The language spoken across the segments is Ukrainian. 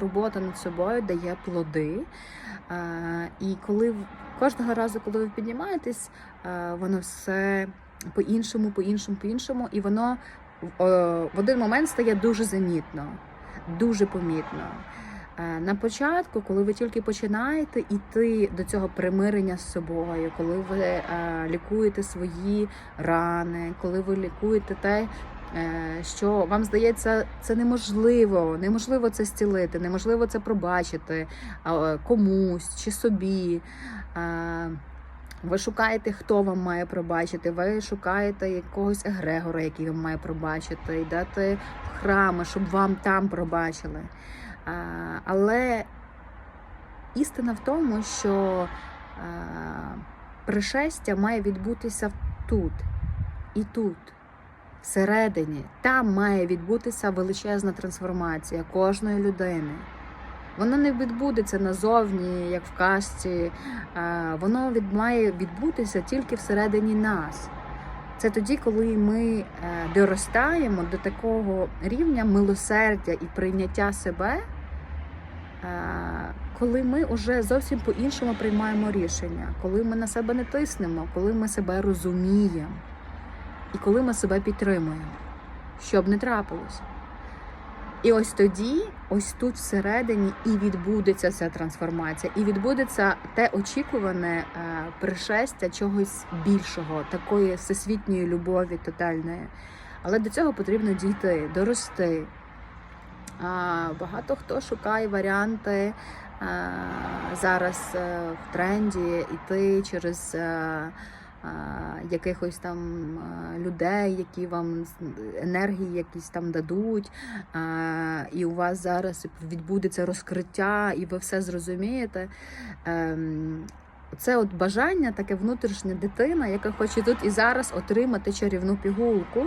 Робота над собою дає плоди. І коли кожного разу, коли ви піднімаєтесь, воно все по-іншому, по-іншому, по-іншому, і воно в один момент стає дуже замітно, дуже помітно. На початку, коли ви тільки починаєте йти до цього примирення з собою, коли ви лікуєте свої рани, коли ви лікуєте те, що вам здається, це неможливо, неможливо це зцілити, неможливо це пробачити е, комусь чи собі. Е, Ви шукаєте, хто вам має пробачити, ви шукаєте якогось егрегора, який вам має пробачити, йдете в храми, щоб вам там пробачили. Але істина в тому, що пришестя має відбутися тут і тут, всередині. Там має відбутися величезна трансформація кожної людини. Воно не відбудеться назовні, як в казці. Воно має відбутися тільки всередині нас. Це тоді, коли ми е, доростаємо до такого рівня милосердя і прийняття себе, е, коли ми вже зовсім по-іншому приймаємо рішення, коли ми на себе не тиснемо, коли ми себе розуміємо і коли ми себе підтримуємо, щоб не трапилось. І ось тоді, ось тут всередині, і відбудеться ця трансформація, і відбудеться те очікуване е, пришестя чогось більшого, такої всесвітньої любові тотальної. Але до цього потрібно дійти, дорости. А, Багато хто шукає варіанти а, зараз е, в тренді йти через. Якихось там людей, які вам енергії якісь там дадуть, і у вас зараз відбудеться розкриття, і ви все зрозумієте. Ем, Це от бажання, таке внутрішня дитина, яка хоче тут і зараз отримати чарівну пігулку.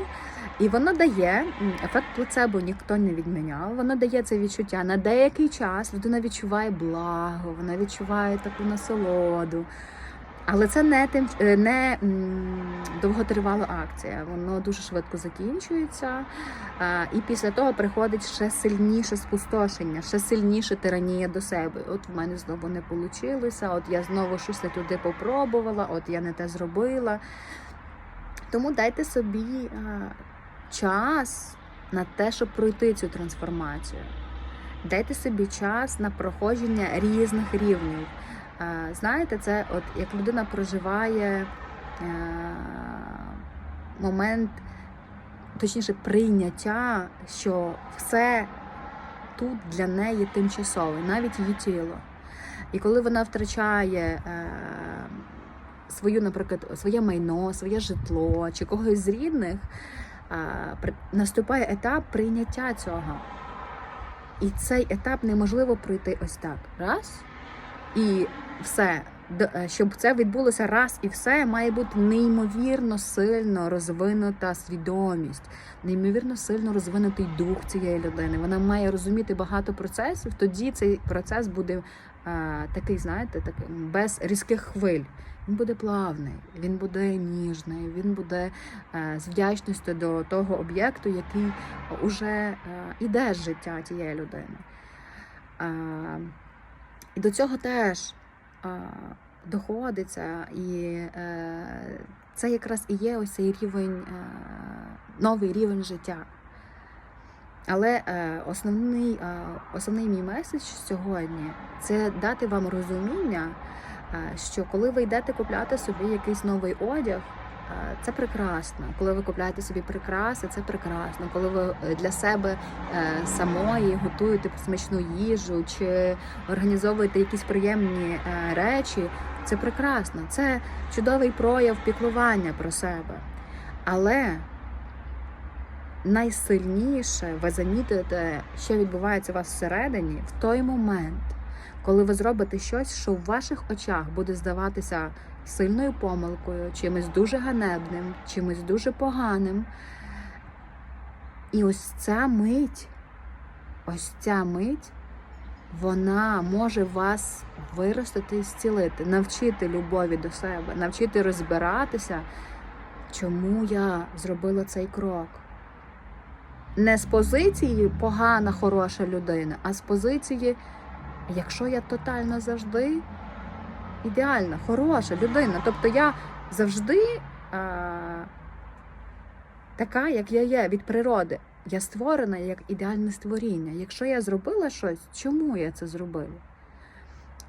І воно дає ефект плацебо ніхто не відміняв. Воно дає це відчуття на деякий час. Людина відчуває благо, вона відчуває таку насолоду. Але це не тим е, не довготривала акція. Воно дуже швидко закінчується. І після того приходить ще сильніше спустошення, ще сильніше тиранія до себе. От в мене знову не вийшло, от я знову щось туди попробувала, от я не те зробила. Тому дайте собі час на те, щоб пройти цю трансформацію. Дайте собі час на проходження різних рівнів. А, Знаєте, це от як людина проживає е, момент, точніше, прийняття, що все тут для неї тимчасове, навіть її тіло. І коли вона втрачає е, свою, наприклад, своє майно, своє житло чи когось з рідних, е, наступає етап прийняття цього. І цей етап неможливо пройти ось так. Раз. І все. Е, Щоб це відбулося раз і все, має бути неймовірно сильно розвинута свідомість, неймовірно сильно розвинутий дух цієї людини. Вона має розуміти багато процесів. Тоді цей процес буде е, такий, знаєте, такий без різких хвиль. Він буде плавний, він буде ніжний, він буде е, з вдячністю до того об'єкту, який уже е, іде з життя тієї людини. Е, і до цього теж доходиться, і е, це якраз і є ось цей рівень, е, новий рівень життя. Але е, основний, е, основний мій меседж сьогодні це дати вам розуміння, е, що коли ви йдете купляти собі якийсь новий одяг, е, це прекрасно. Коли ви купляєте собі прикраси, це прекрасно. Коли ви е, для себе е, самої готуєте смачну їжу чи організовуєте якісь приємні е, речі, це прекрасно. Це чудовий прояв піклування про себе. Але найсильніше ви замітите, що відбувається у вас всередині в той момент, коли ви зробите щось, що в ваших очах буде здаватися сильною помилкою, чимось дуже ганебним, чимось дуже поганим. І ось ця мить, ось ця мить, вона може вас виростити і зцілити, навчити любові до себе, навчити розбиратися, чому я зробила цей крок. не з позиції погана, хороша людина, а з позиції, якщо я тотально завжди ідеальна, хороша людина. Тобто я завжди а, така, як я є від природи. Я створена як ідеальне створіння. Якщо я зробила щось, чому я це зробила?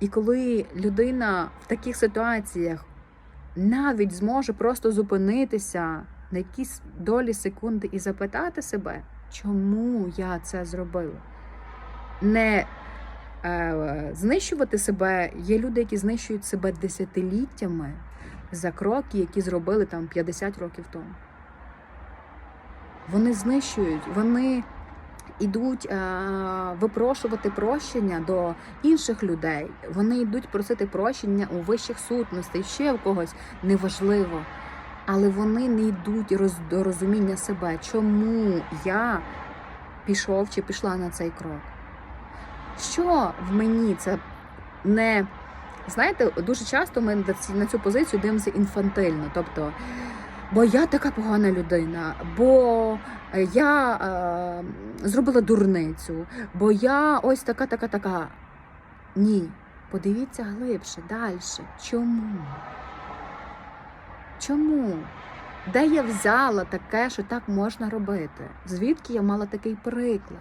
І коли людина в таких ситуаціях навіть зможе просто зупинитися на якісь долі секунди і запитати себе, чому я це зробила? Не е, знищувати себе. Є люди, які знищують себе десятиліттями за кроки, які зробили там 50 років тому. Вони знищують, вони йдуть е, випрошувати прощення до інших людей. Вони йдуть просити прощення у вищих сутностей, ще в когось неважливо. Але вони не йдуть до розуміння себе, чому я пішов чи пішла на цей крок. Що в мені це не. Знаєте, дуже часто ми на цю позицію дивимося інфантильно. Тобто, бо я така погана людина, бо я е, зробила дурницю, бо я ось така, така, така. Ні. Подивіться глибше, далі. Чому? Чому? Де я взяла таке, що так можна робити? Звідки я мала такий приклад?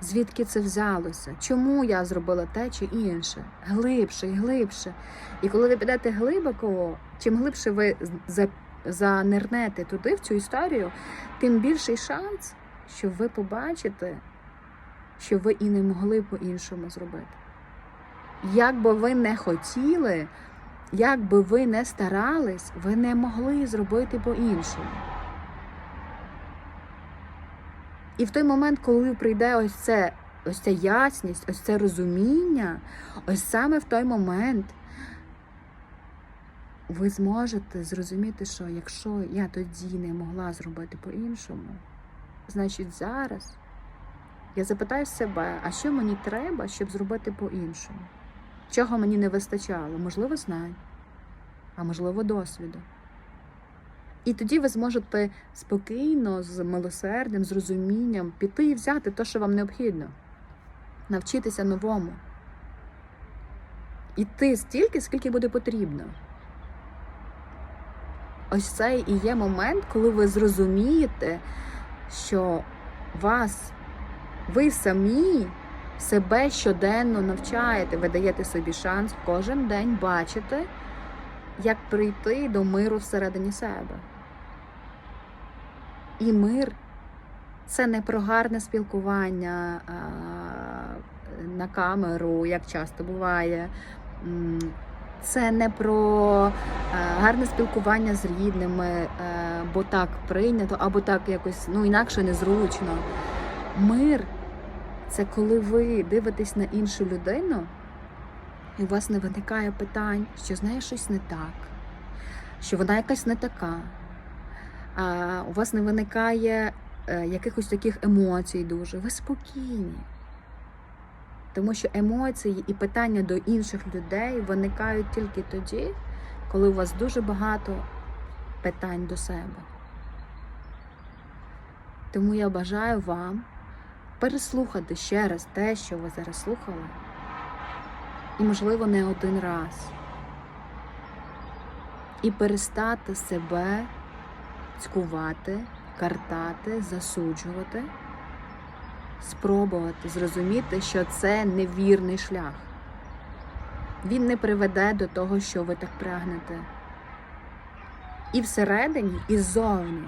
Звідки це взялося? Чому я зробила те чи інше? Глибше і глибше. І коли ви підете глибоко, чим глибше ви за- занирнете туди, в цю історію, тим більший шанс, що ви побачите, що ви і не могли по-іншому зробити. Як би ви не хотіли, як би ви не старались, ви не могли зробити по-іншому. І в той момент, коли прийде ось це, ось ця ясність, ось це розуміння, ось саме в той момент ви зможете зрозуміти, що якщо я тоді не могла зробити по-іншому, значить зараз я запитаю себе, а що мені треба, щоб зробити по-іншому? Чого мені не вистачало? Можливо, знань, а можливо, досвіду. І тоді ви зможете спокійно, з милосердям, з розумінням піти і взяти те, що вам необхідно, навчитися новому. Іти стільки, скільки буде потрібно. Ось це і є момент, коли ви зрозумієте, що вас, ви самі себе щоденно навчаєте, ви даєте собі шанс кожен день бачити, як прийти до миру всередині себе. І мир це не про гарне спілкування а, на камеру, як часто буває. Це не про е, гарне спілкування з рідними, е, бо так прийнято, або так якось ну інакше незручно. Мир це коли ви дивитесь на іншу людину, і у вас не виникає питань, що з нею щось не так, що вона якась не така. У вас не виникає е, якихось таких емоцій дуже. Ви спокійні. Тому що емоції і питання до інших людей виникають тільки тоді, коли у вас дуже багато питань до себе. Тому я бажаю вам переслухати ще раз те, що ви зараз слухали, і, можливо, не один раз. І перестати себе цькувати, картати, засуджувати, спробувати зрозуміти, що це невірний шлях. Він не приведе до того, що ви так прагнете. І всередині, і ззовні.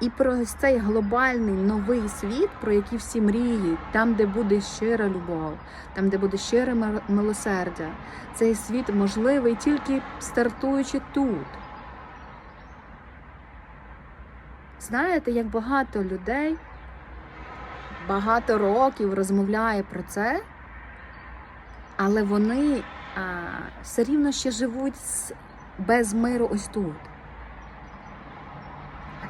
І про цей глобальний новий світ, про який всі мріють, там, де буде щира любов, там, де буде щире милосердя. Цей світ можливий тільки стартуючи тут. Знаєте, як багато людей багато років розмовляє про це, але вони а, все рівно ще живуть без миру ось тут.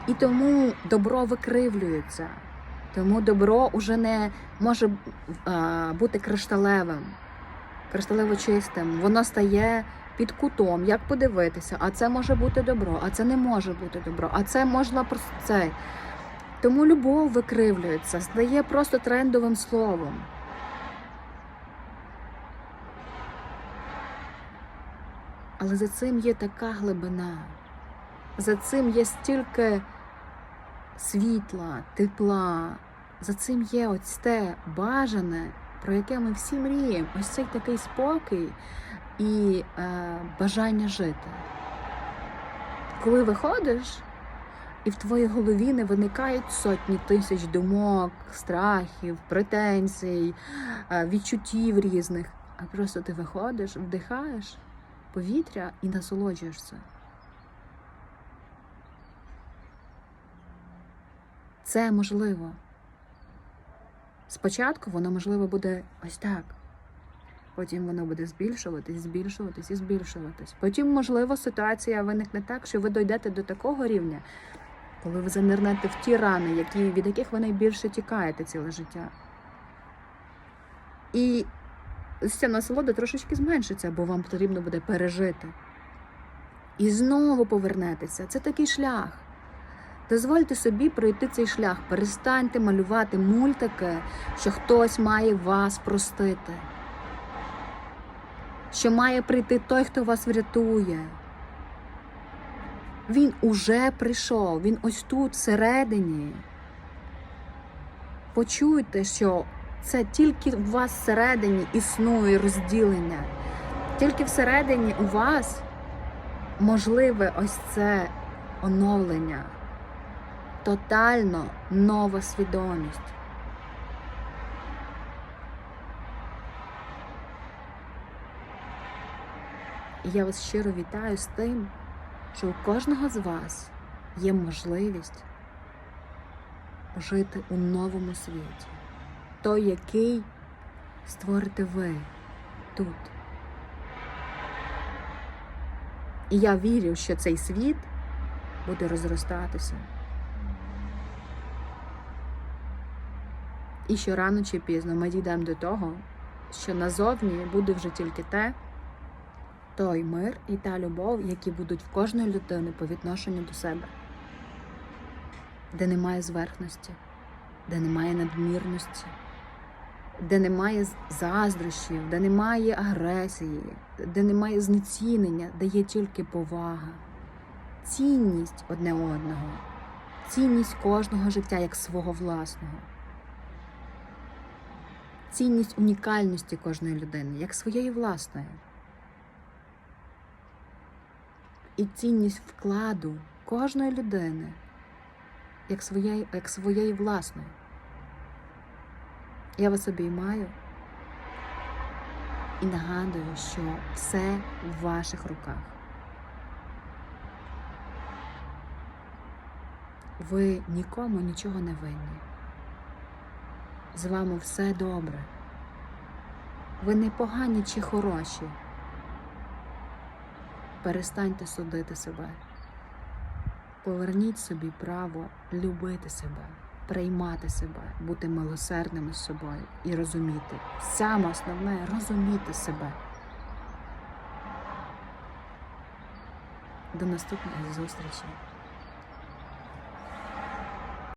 І тому добро викривлюється. Тому добро уже не може а, бути кришталевим, кришталево чистим. Воно стає під кутом, як подивитися, а це може бути добро, а це не може бути добро, а це можна просто це. Тому любов викривлюється, стає просто трендовим словом. Але за цим є така глибина, за цим є стільки світла, тепла, за цим є ось те бажане, про яке ми всі мріємо, ось цей такий спокій і е, бажання жити. Коли виходиш, і в твоїй голові не виникають сотні тисяч думок, страхів, претензій, е, відчуттів різних, а просто ти виходиш, вдихаєш повітря і насолоджуєшся. Це можливо. Спочатку воно можливо буде ось так. Потім воно буде збільшуватись, збільшуватись і збільшуватись. Потім, можливо, ситуація виникне так, що ви дійдете до такого рівня, коли ви занирнете в ті рани, які, від яких ви найбільше тікаєте ціле життя. І ця насолода трошечки зменшиться, бо вам потрібно буде пережити. І знову повернетеся. Це такий шлях. Дозвольте собі пройти цей шлях. Перестаньте малювати мультики, що хтось має вас простити. Що має прийти той, хто вас врятує. Він уже прийшов, він ось тут, всередині. Почуйте, що це тільки у вас всередині існує розділення. Тільки всередині у вас можливе ось це оновлення. Тотально нова свідомість. І я вас щиро вітаю з тим, що у кожного з вас є можливість жити у новому світі, той, який створите ви тут. І я вірю, що цей світ буде розростатися. І що рано чи пізно ми дійдемо до того, що назовні буде вже тільки те, той мир і та любов, які будуть в кожної людини по відношенню до себе, де немає зверхності, де немає надмірності, де немає заздрощів, де немає агресії, де немає знецінення, де є тільки повага, цінність одне одного, цінність кожного життя як свого власного. Цінність унікальності кожної людини, як своєї власної. І цінність вкладу кожної людини, як своєї, як своєї власної. Я вас обіймаю і нагадую, що все в ваших руках. Ви нікому нічого не винні. З вами все добре. Ви не погані чи хороші. Перестаньте судити себе. Поверніть собі право любити себе, приймати себе, бути милосердними з собою і розуміти. Саме основне розуміти себе. До наступної зустрічі.